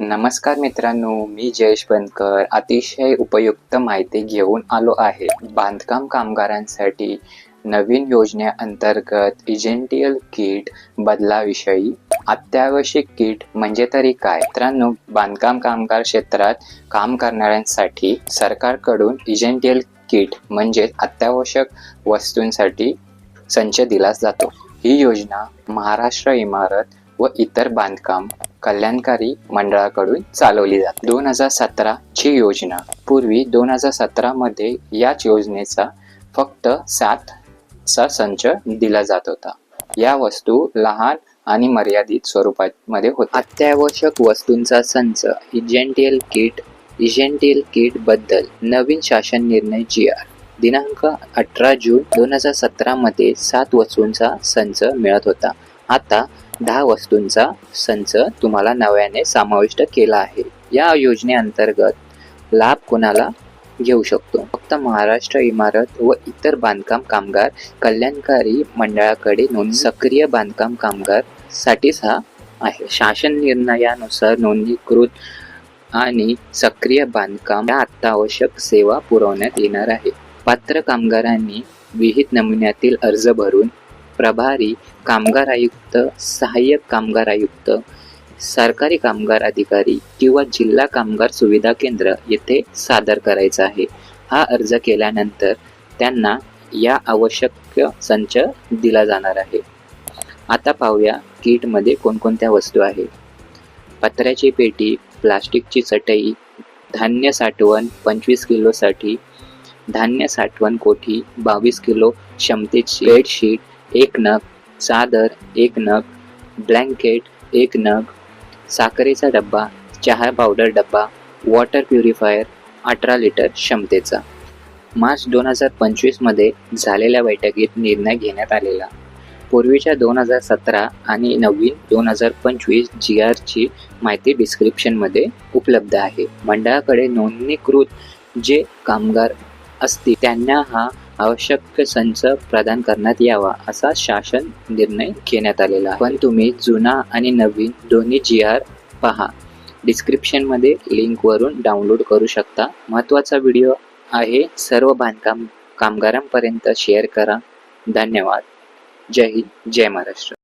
नमस्कार मित्रांनो मी जयेश बनकर अतिशय उपयुक्त माहिती घेऊन आलो आहे. बांधकाम कामगारांसाठी नवीन योजनेअंतर्गत इजेंटियल किट बदलाविषयी अत्यावश्यक किट म्हणजे तरी काय? मित्रांनो बांधकाम कामगार क्षेत्रात काम करणाऱ्यांसाठी सरकारकडून इजेंटियल किट म्हणजे अत्यावश्यक वस्तूंसाठी संच दिला जातो. ही योजना महाराष्ट्र इमारत व इतर बांधकाम कल्याणकारी मंडळाकडून चालवली जाते. दोन हजार सतरा ची योजना. पूर्वी दोन हजार सतरामध्ये याच योजनेचा फक्त सातचा संच दिला जात होता. या वस्तू लहान आणि मर्यादित स्वरूपात मध्ये होत्या. अत्यावश्यक वस्तूंचा संच इजेंटियल किट इजेंटियल किटबद्दल नवीन शासन निर्णय जी आर दिनांक अठरा जून दोन हजार सतरामध्ये सात वस्तूंचा संच मिळत होता. आता दहा वस्तूंचा संच तुम्हाला नव्याने समाविष्ट केला आहे. या योजनेअंतर्गत लाभ कोणाला घेऊ शकतो? फक्त महाराष्ट्र इमारत व इतर बांधकाम कामगार कल्याणकारी मंडळाकडे नोंद सक्रिय बांधकाम कामगार साठीच हा आहे. शासन निर्णयानुसार नोंदणीकृत आणि सक्रिय बांधकाम या अत्यावश्यक सेवा पुरवण्यात येणार आहे. पात्र कामगारांनी विहित नमुन्यातील अर्ज भरून प्रभारी कामगार आयुक्त सहाय्यक कामगार आयुक्त सरकारी कामगार अधिकारी किंवा जिल्हा कामगार सुविधा केंद्र येथे सादर करायचा आहे. हा अर्ज केल्यानंतर त्यांना या आवश्यक संच दिला जाणार आहे. आता पाहूया किटमध्ये कोणकोणत्या वस्तू आहे पत्र्याची पेटी प्लास्टिकची चटई धान्य साठवण पंचवीस किलोसाठी धान्य साठवण कोठी बावीस किलो क्षमतेची बेडशीट एक नग चादर एक नग ब्लँकेट एक नग साखरेचा डब्बा चहा पावडर डब्बा वॉटर प्युरिफायर अठरा लिटर क्षमतेचा. मार्च दोन हजार पंचवीसमध्ये झालेल्या बैठकीत निर्णय घेण्यात आलेला. पूर्वीच्या दोन हजार सतरा आणि नवीन दोन हजार पंचवीस जी आरची माहिती डिस्क्रिप्शनमध्ये उपलब्ध आहे. मंडळाकडे नोंदणीकृत जे कामगार असतील त्यांना हा आवश्यक संच प्रदान करण्यात यावा असा शासन निर्णय घेण्यात आलेला पण तुम्ही जुना आणि नवीन दोन्ही जी आर पहा. डिस्क्रिप्शनमध्ये लिंकवरून डाउनलोड करू शकता. महत्त्वाचा व्हिडिओ आहे. सर्व बांधकाम कामगारांपर्यंत शेअर करा. धन्यवाद. जय हिंद. जय महाराष्ट्र.